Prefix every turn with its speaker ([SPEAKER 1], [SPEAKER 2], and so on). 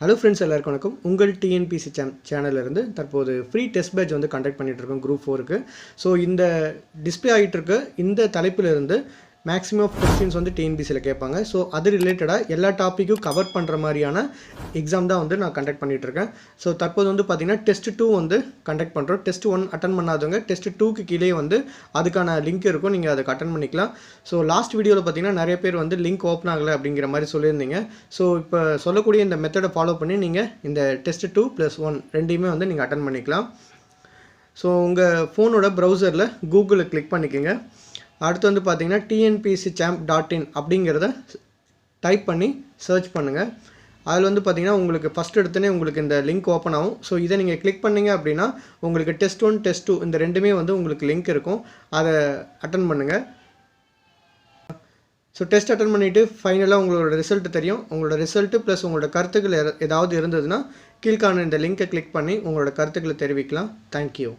[SPEAKER 1] Hello friends எல்லாருக்கும் வணக்கம். உங்கள் டிஎன்பிசி சேன் சேனல்லேருந்து தற்போது ஃப்ரீ டெஸ்ட் பேட்ச் வந்து கண்டக்ட் பண்ணிகிட்ருக்கோம் இருக்கோம் குரூப் ஃபோருக்கு ஸோ இந்த டிஸ்பிளே ஆகிட்டு இருக்க. இந்த தலைப்பிலிருந்து மேக்ஸிமம் ஆஃப் கொஸ்டின்ஸ் வந்து டிஎன்பிசியில் கேட்பாங்க. ஸோ அது ரிலேட்டடாக எல்லா டாப்பிக்கும் கவர் பண்ணுற மாதிரியான எக்ஸாம் தான் வந்து நான் கண்டக்ட் பண்ணிகிட்ருக்கேன் இருக்கேன். ஸோ தற்போது வந்து பார்த்திங்கன்னா டெஸ்ட் டூ வந்து கண்டக்ட் பண்ணுறோம் டெஸ்ட் ஒன் அட்டன் பண்ணாதவங்க டெஸ்ட் டூக்கு கீழே வந்து அதுக்கான லிங்க் இருக்கும். நீங்கள் அதுக்கு அட்டன் பண்ணிக்கலாம். ஸோ லாஸ்ட் வீடியோவில் பார்த்தீங்கன்னா நிறைய பேர் வந்து லிங்க் ஓப்பன் ஆகலை அப்படிங்கிற மாதிரி சொல்லியிருந்தீங்க. ஸோ இப்போ சொல்லக்கூடிய இந்த மெத்தடை ஃபாலோ பண்ணி நீங்கள் இந்த டெஸ்ட் டூ ப்ளஸ் ஒன் ரெண்டையுமே வந்து நீங்கள் அட்டன் பண்ணிக்கலாம். ஸோ உங்கள் ஃபோனோட ப்ரௌசரில் கூகுளில் கிளிக் பண்ணிக்கோங்க. அடுத்து வந்து பார்த்தீங்கன்னா டிஎன்பிசி சாம்ப் டாட் இன் அப்படிங்கிறத டைப் பண்ணி சர்ச் பண்ணுங்கள் அதில் வந்து பார்த்தீங்கன்னா உங்களுக்கு ஃபஸ்ட் எடுத்தோன்னே உங்களுக்கு இந்த லிங்க் ஓப்பன் ஆகும். ஸோ இதை நீங்கள் கிளிக் பண்ணிங்க அப்படின்னா உங்களுக்கு டெஸ்ட் ஒன் டெஸ்ட் டூ இந்த ரெண்டுமே வந்து உங்களுக்கு லிங்க் இருக்கும். அதை அட்டன் பண்ணுங்கள் ஸோ டெஸ்ட் அட்டன் பண்ணிவிட்டு ஃபைனலாக உங்களோட ரிசல்ட் தெரியும். உங்களோட ரிசல்ட்டு ப்ளஸ் உங்களோட கருத்துக்கள் ஏதாவது இருந்ததுன்னா கீழ்கான இந்த லிங்கை கிளிக் பண்ணி உங்களோட கருத்துக்களை தெரிவிக்கலாம். தேங்க்யூ